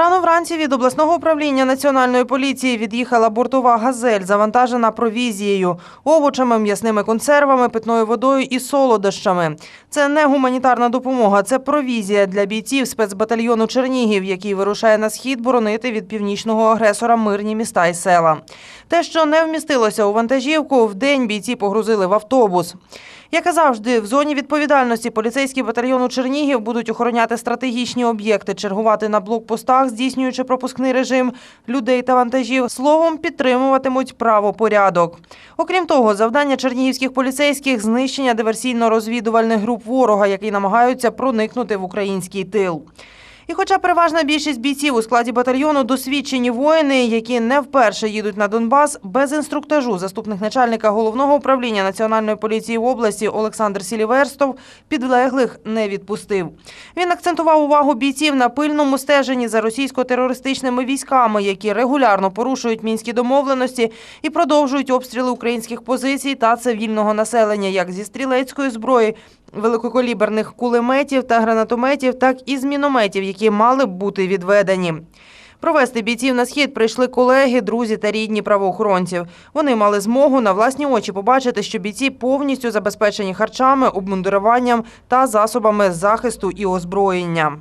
Рано вранці від обласного управління національної поліції від'їхала бортова газель, завантажена провізією, овочами, м'ясними консервами, питною водою і солодощами. Це не гуманітарна допомога, це провізія для бійців спецбатальйону Чернігів, який вирушає на схід боронити від північного агресора мирні міста і села. Те, що не вмістилося у вантажівку, вдень бійці погрузили в автобус. Як і завжди, в зоні відповідальності поліцейські батальйону Чернігів будуть охороняти стратегічні об'єкти, чергувати на блокпостах, здійснюючи пропускний режим людей та вантажів. Словом, підтримуватимуть правопорядок. Окрім того, завдання чернігівських поліцейських знищення диверсійно-розвідувальних груп ворога, які намагаються проникнути в український тил. І хоча переважна більшість бійців у складі батальйону досвідчені воїни, які не вперше їдуть на Донбас, без інструктажу заступник начальника головного управління національної поліції в області Олександр Сіліверстов підлеглих не відпустив. Він акцентував увагу бійців на пильному стеженні за російсько-терористичними військами, які регулярно порушують мінські домовленості і продовжують обстріли українських позицій та цивільного населення, як зі стрілецької зброї, великокаліберних кулеметів та гранатометів, так і з мінометів, які мали б бути відведені. Провести бійців на схід прийшли колеги, друзі та рідні правоохоронців. Вони мали змогу на власні очі побачити, що бійці повністю забезпечені харчами, обмундируванням та засобами захисту і озброєння.